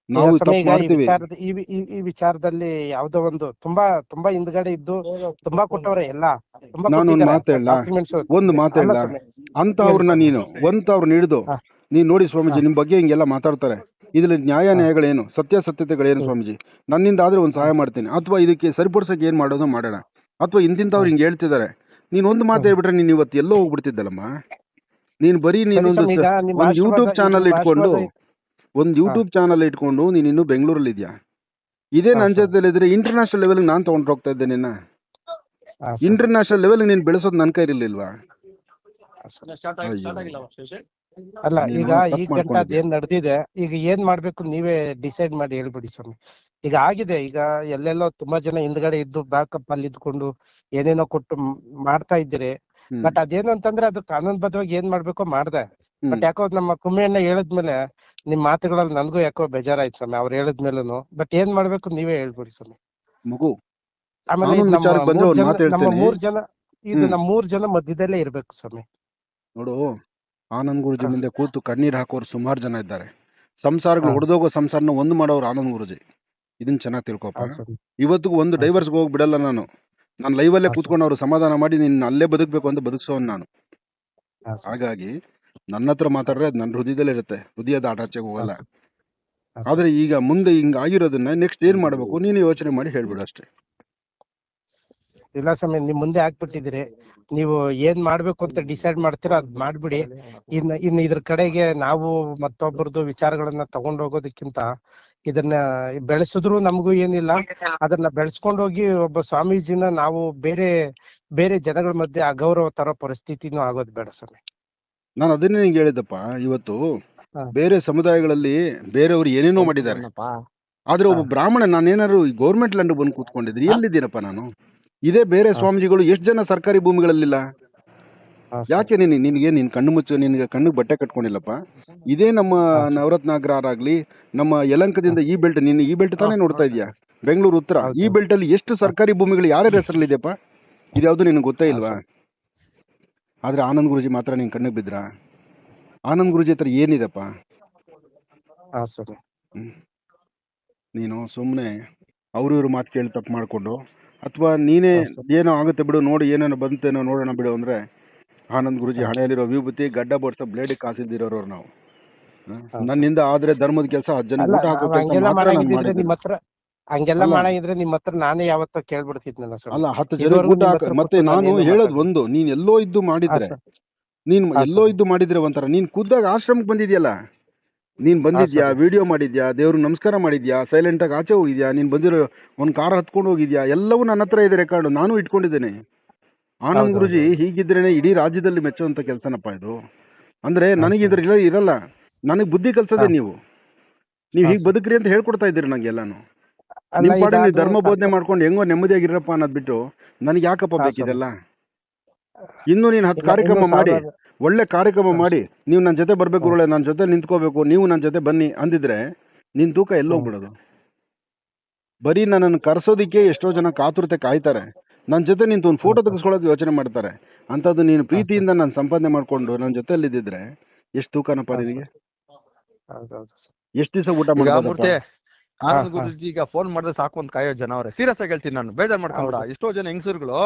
B: ನಾವು ತಪ್ಪು ಮಾಡ್ತೀವಿ.
C: ವಿಚಾರದ ಈ ವಿಚಾರದಲ್ಲಿ ಯಾವ್ದೋ ಒಂದು ತುಂಬಾ ತುಂಬಾ ಹಿಂದ್ಗಡೆ ಇದ್ದು ತುಂಬಾ ಕೊಟ್ಟವ್ರೆ ಎಲ್ಲ. ತುಂಬಾ
B: ನಾನು ಒಂದು
C: ಕೊಟ್ಟಿದ್ದಾರೆ.
B: ಒಂದು ಅಂತ ಅವ್ರನ್ನ ನೀನು ಒಂತ ಅವ್ರನ್ನ ಹಿಡಿದು. ನೀನ್ ನೋಡಿ ಸ್ವಾಮೀಜಿ. ನಿಮ್ ಬಗ್ಗೆ ಹಿಂಗೆಲ್ಲ ಮಾತಾಡ್ತಾರೆ. ಇದ್ರಲ್ಲಿ ನ್ಯಾಯ. ನ್ಯಾಯಗಳೇನು? ಸತ್ಯಾಸತ್ಯತೆಗಳೇನು ಸ್ವಾಮೀಜಿ? ನನ್ನಿಂದ ಆದ್ರೆ ಒಂದ್ ಸಹಾಯ ಮಾಡ್ತೀನಿ. ಅಥವಾ ಇದಕ್ಕೆ ಸರಿಪಡಿಸಕ್ಕೆ ಏನ್ ಮಾಡೋದು ಮಾಡೋಣ. ಅಥವಾ ಇಂತಿಂತವ್ರು ಹಿಂಗ್ ಹೇಳ್ತಿದ್ದಾರೆ. ನೀನ್ ಒಂದು ಮಾತು. ಹೇಳ್ಬಿಟ್ರೆ ನೀನ್ ಇವತ್ತು ಎಲ್ಲೋ ಹೋಗ್ಬಿಡ್ತಿದ್ದಲ್ಲಮ್ಮ? ನೀನ್ ಬರೀ
C: ನೀನ್
B: ನೀನೊಂದು ಒಂದು ಯೂಟ್ಯೂಬ್ ಚಾನಲ್ ಇಟ್ಕೊಂಡು ಒಂದು ಯೂಟ್ಯೂಬ್ ಚಾನಲ್ ಇಟ್ಕೊಂಡು ನೀನ್ ಇನ್ನು ಬೆಂಗಳೂರಲ್ಲಿ ಇದೆಯಾ ಇದೇ ನನ್. ಜೊತೆಲಿ ಇದ್ರೆ ಇಂಟರ್ನ್ಯಾಷನಲ್ ಲೆವೆಲ್ ನಾನ್ ತಗೊಂಡ್ ಹೋಗ್ತಾ ಇದ್ದೆ ನಿನ್ನ. ಇಂಟರ್ನ್ಯಾಷನಲ್ ಲೆವೆಲ್ ನೀನ್ ಬೆಳೆಸೋದು ನನ್ ಕೈಲಿರ್ಲಿಲ್ವಾ.
C: ಅಲ್ಲ ಈಗ ಈ ಗಂಟ ಏನ್ ನಡೆದಿದೆ ಈಗ ಏನ್ ಮಾಡ್ಬೇಕು ನೀವೇ ಡಿಸೈಡ್ ಮಾಡಿ ಹೇಳ್ಬಿಡಿ ಸ್ವಾಮಿ ಈಗ ಆಗಿದೆ ಈಗ ಎಲ್ಲೆಲ್ಲೋ ತುಂಬಾ ಜನ ಹಿಂದ್ಗಡೆ ಇದ್ದು ಬ್ಯಾಕಪ್ ಅಲ್ಲಿ ಇದ್ಕೊಂಡು ಏನೇನೋ ಕೊಟ್ಟು ಮಾಡ್ತಾ ಇದ್ದೀರಿ. ಬಟ್ ಅದೇನು ಅಂತಂದ್ರೆ ಅದು ಕಾನೂನುಬದ್ಧವಾಗಿ ಏನ್ ಮಾಡ್ಬೇಕೋ ಮಾಡ್ದೆ. ಬಟ್ ಯಾಕೋ ನಮ್ಮ ಕುಮ್ಮಿಯಣ್ಣ ಹೇಳಿದ್ಮೇಲೆ ನಿಮ್ ಮಾತುಗಳಲ್ಲಿ ನನ್ಗೂ ಯಾಕೋ ಬೇಜಾರಾಯ್ತು ಸ್ವಾಮಿ ಅವ್ರು ಹೇಳಿದ್ಮೇಲೂ ಬಟ್ ಏನ್ ಮಾಡ್ಬೇಕು ನೀವೇ ಹೇಳ್ಬಿಡಿ ಸ್ವಾಮಿ.
B: ಮಗು
C: ಆಮೇಲೆ
B: ಕಾನೂನು
C: ನಮ್ಮ
B: ವಿಚಾರಕ್ಕೆ ಬಂದ್ರೆ
C: ಮೂರ್
B: ಒಂದ್
C: ಜನ
B: ಮಾತು
C: ನಮ್ಮ
B: ಹೇಳ್ತೇನೆ.
C: ಮೂರ್ ಜನ ಇದು
B: ಹ್ಮ್.
C: ನಮ್ಮ ಮೂರ್ ಜನ ಮಧ್ಯದಲ್ಲೇ ಇರ್ಬೇಕು ಸ್ವಾಮಿ.
B: ನೋಡು ಆನಂದ್ ಗುರುಜಿ ಮುಂದೆ ಕೂತು ಕಣ್ಣೀರ್ ಹಾಕೋರು ಸುಮಾರು ಜನ ಇದ್ದಾರೆ. ಸಂಸಾರಗಳು
C: ಹಾ.
B: ಒಡೆದೋಗೋ ಸಂಸಾರನ ಒಂದು ಮಾಡೋರು ಆನಂದ್ ಗುರುಜಿ ಇದನ್ನ ಚೆನ್ನಾಗಿ ತಿಳ್ಕೊಪ್ಪ.
C: ಸ್ವಾಮಿ.
B: ಇವತ್ತಿಗೂ ಒಂದು
C: ಹಾ,
B: ಡೈವರ್ಸ್ ಹೋಗಿ ಬಿಡಲ್ಲ ನಾನು. ನಾನು ಲೈವ್
C: ಅಲ್ಲೇ
B: ಕೂತ್ಕೊಂಡು ಅವ್ರು ಸಮಾಧಾನ ಮಾಡಿ ನಿನ್ನ ಅಲ್ಲೇ ಬದುಕಬೇಕು ಅಂತ ಬದುಕ್ಸೋನ್ ನಾನು. ಹಾಗಾಗಿ ನನ್ನ ಹತ್ರ ಮಾತಾಡ್ರೆ ಅದು ನನ್ನ ಹೃದಯದಲ್ಲೇ ಇರುತ್ತೆ. ಹೃದಯದ ಆಟಾಚೆಗೆ ಹೋಗಲ್ಲ. ಆದ್ರೆ ಈಗ ಮುಂದೆ ಹಿಂಗ್ ಆಗಿರೋದನ್ನ ನೆಕ್ಸ್ಟ್ ಏನ್ ಮಾಡ್ಬೇಕು? ನೀನು ಯೋಚನೆ ಮಾಡಿ ಹೇಳ್ಬಿಡು ಅಷ್ಟೇ.
C: ಇಲ್ಲ ಸ್ವಾಮಿ ನಿಮ್ ಮುಂದೆ ಹಾಕ್ಬಿಟ್ಟಿದ್ದೀರಿ ನೀವು ಏನ್ ಮಾಡ್ಬೇಕು ಅಂತ ಡಿಸೈಡ್ ಮಾಡ್ತೀರೋ ಅದ್ ಮಾಡ್ಬಿಡಿ. ಇನ್ ಇನ್ ಇದ್ರ ಕಡೆಗೆ ನಾವು ಮತ್ತೊಬ್ಬರದು ವಿಚಾರಗಳನ್ನ ತಗೊಂಡ್ ಹೋಗೋದಕ್ಕಿಂತ ಇದನ್ನ ಬೆಳೆಸಿದ್ರು ನಮಗೂ ಏನಿಲ್ಲ. ಅದನ್ನ ಬೆಳೆಸ್ಕೊಂಡು ಹೋಗಿ ಒಬ್ಬ ಸ್ವಾಮೀಜಿನ ನಾವು ಬೇರೆ ಬೇರೆ ಜನಗಳ ಮಧ್ಯೆ ಅಗೌರವ ತರೋ ಪರಿಸ್ಥಿತಿನೂ ಆಗೋದ್ ಬೇಡ ಸ್ವಾಮಿ.
B: ನಾನು ಅದನ್ನೇ ನಿಂಗೆ ಹೇಳಿದ್ದಪ್ಪ. ಇವತ್ತು ಬೇರೆ ಸಮುದಾಯಗಳಲ್ಲಿ ಬೇರೆಯವರು ಏನೇನೋ ಮಾಡಿದ್ದಾರೆ. ಆದ್ರೆ ಒಬ್ಬ. ಬ್ರಾಹ್ಮಣ ನಾನೇನಾದ್ರು ಗೌರ್ಮೆಂಟ್ ಲ್ಯಾಂಡ್ ಬಂದು ಕೂತ್ಕೊಂಡಿದ್ರಿ ಎಲ್ಲಿದ್ದೀನಪ್ಪ ನಾನು? ಇದೇ ಬೇರೆ. ಸ್ವಾಮೀಜಿಗಳು ಎಷ್ಟು ಜನ ಸರ್ಕಾರಿ ಭೂಮಿಗಳಲ್ಲಿಲ್ಲ. ಯಾಕೆ ನೀನು ನಿನಗೆ ನಿನ್ ಕಣ್ಣು ಮುಚ್ಚು ನಿನಗೆ ಕಣ್ಣು ಬಟ್ಟೆ ಕಟ್ಕೊಂಡಿಲ್ಲಪ್ಪ? ಇದೇ ನಮ್ಮ ನವರತ್ನಾಗ್ರಾರಾಗ್ಲಿ ನಮ್ಮ ಯಲಂಕದಿಂದ ಈ ಬೆಲ್ಟ್ ನಿನ್ನ ಈ ಬೆಲ್ಟ್ ತಾನೇ ನೋಡ್ತಾ ಇದೀಯಾ? ಬೆಂಗಳೂರು ಉತ್ತರ ಈ ಬೆಲ್ಟ್ ಅಲ್ಲಿ ಎಷ್ಟು ಸರ್ಕಾರಿ ಭೂಮಿಗಳು ಯಾರ್ಯಾರ ಹೆಸರಲ್ಲಿ ಇದೆಯಪ್ಪ ಇದ್ಯಾವುದು ನಿನಗೆ ಗೊತ್ತೇ ಇಲ್ವಾ. ಆದ್ರೆ ಆನಂದ್ ಗುರುಜಿ ಮಾತ್ರ ನಿನ್ ಕಣ್ಣಿಗೆ ಬಿದ್ರ? ಆನಂದ್ ಗುರುಜಿ ಹತ್ರ ಏನಿದೆಪ್ಪ? ನೀನು ಸುಮ್ಮನೆ ಅವ್ರ ಇವ್ರ ಮಾತು ಕೇಳಿ ತಪ್ಪು ಮಾಡ್ಕೊಂಡು ಅಥವಾ ನೀನೇ ಏನೋ ಆಗುತ್ತೆ ಬಿಡು ನೋಡಿ ಏನೇನೋ ಬಂತೇನೋ ನೋಡೋಣ ಬಿಡು ಅಂದ್ರೆ ಆನಂದ್ ಗುರುಜಿ ಹಣೆಯಲ್ಲಿರೋ ವಿಭೂತಿ ಗಡ್ಡ ಬೋಡ್ಸ ಬ್ಲೇಡ್ ಕಾಸಿದ್ದಿರೋರು ನಾವು. ನನ್ನಿಂದ ಆದ್ರೆ ಧರ್ಮದ ಕೆಲಸ ಜನ
C: ಹಂಗೆಲ್ಲ ಮಾಡಂಗಿದ್ರೆ ನಿಮ್ ಹತ್ರ ನಾನೇ ಯಾವತ್ತೋ ಕೇಳ್ಬಿಡ್ತಿದ್ನಲ್ಲ
B: ಅಲ್ಲ ಹತ್ತು ಜನ ಊಟ ಮತ್ತೆ ನಾನು ಹೇಳೋದು ಒಂದು ನೀನ್ ಎಲ್ಲೋ ಇದ್ದು ಮಾಡಿದ್ರೆ. ನೀನ್ ಎಲ್ಲೋ ಇದ್ದು ಮಾಡಿದ್ರೆ ಒಂಥರ ನೀನ್ ಖುದ್ದಾಗ ಆಶ್ರಮಕ್ಕೆ ಬಂದಿದ್ಯಲ್ಲ? ನೀನ್ ಬಂದಿದ್ಯಾ? ವಿಡಿಯೋ ಮಾಡಿದ್ಯಾ? ದೇವ್ರ ನಮಸ್ಕಾರ ಮಾಡಿದ್ಯಾ? ಸೈಲೆಂಟ್ ಆಗಿ ಆಚೆ ಹೋಗಿದ್ಯಾ? ನೀನ್ ಬಂದಿರೋ ಒಂದ್ ಕಾರ್ ಹತ್ಕೊಂಡು ಹೋಗಿದ್ಯಾ? ಎಲ್ಲವೂ ನನ್ನ ಹತ್ರ ಇದೆ ರೆಕಾರ್ಡ್ ನಾನು ಇಟ್ಕೊಂಡಿದ್ದೇನೆ. ಆನಂದ್ ಗುರುಜಿ. ಹೀಗಿದ್ರೇನೆ ಇಡೀ ರಾಜ್ಯದಲ್ಲಿ ಮೆಚ್ಚುವಂತ ಕೆಲಸನಪ್ಪ ಇದು. ಅಂದ್ರೆ ನನಗೆ. ಇದ್ರ ಇರಲ್ಲ. ನನಗ್ ಬುದ್ಧಿ ಕಲ್ಸದೆ. ನೀವು. ನೀವ್ ಹೀಗ್ ಬದುಕ್ರಿ ಅಂತ ಹೇಳ್ಕೊಡ್ತಾ ಇದ್ದೀರಿ ನಂಗೆ ಎಲ್ಲಾನು. ನಿಮ್
C: ಪಾಡ
B: ನೀವು ಧರ್ಮ ಬೋಧನೆ ಮಾಡ್ಕೊಂಡು ಹೆಂಗೋ ನೆಮ್ಮದಿಯಾಗಿರಪ್ಪ ಅನ್ನೋದ್ ಬಿಟ್ಟು ನನಗೆ ಯಾಕಪ್ಪ ಬೇಕಿದೆಲ್ಲ? ಇನ್ನು ನೀನ್ ಹತ್ತು ಕಾರ್ಯಕ್ರಮ ಮಾಡಿ. ಒಳ್ಳೆ ಕಾರ್ಯಕ್ರಮ ಮಾಡಿ ನೀವು ನನ್ನ ಜೊತೆ ಬರ್ಬೇಕು
C: ಒಳ್ಳೆ
B: ಗುರುಳೆ ನನ್ನ ಜೊತೆ ನಿಂತ್ಕೋಬೇಕು ನೀವು ನನ್ನ ಜೊತೆ ಬನ್ನಿ ಅಂದಿದ್ರೆ ನಿನ್ ತೂಕ ಎಲ್ಲೋಗ್ಬಿಡೋದು ಬರೀ ನನ್ನನ್ನು ಕರ್ಸೋದಿಕ್ಕೆ ಎಷ್ಟೋ ಜನ ಕಾತುರತೆ ಕಾಯ್ತಾರೆ. ನನ್ನ ಜೊತೆ ನಿಂತು ಒಂದು ಫೋಟೋ. ತೆಗೆಸ್ಕೊಳ್ಳೋಕೆ ಯೋಚನೆ ಮಾಡ್ತಾರೆ. ಅಂಥದ್ದು ನೀನು ಪ್ರೀತಿಯಿಂದ ನಾನು ಸಂಪಾದನೆ ಮಾಡ್ಕೊಂಡು ನನ್ನ ಜೊತೆ ಇದ್ದಿದ್ರೆ ಎಷ್ಟು ತೂಕನಪ್ಪ
C: ಹಾ,
B: ನಿನಗೆ. ಎಷ್ಟು ದಿವಸ ಊಟ
A: ಮಾಡಿ ಆನಂದ್ ಗುರುಜಿ ಈಗ ಫೋನ್ ಮಾಡಿದ್ರೆ ಸಾಕು ಅಂತ ಕಾಯೋ ಜನ ಅವ್ರೆ. ಸೀರಿಯಸ್ ಆಗಿ ಹೇಳ್ತೀನಿ ನಾನು. ಬೇಜಾರ್ ಮಾಡ್ಕೊಂಡ್ಬಿಡ
C: ಹೌದು.
A: ಎಷ್ಟೋ ಜನ ಹೆಂಗಸರುಗಳು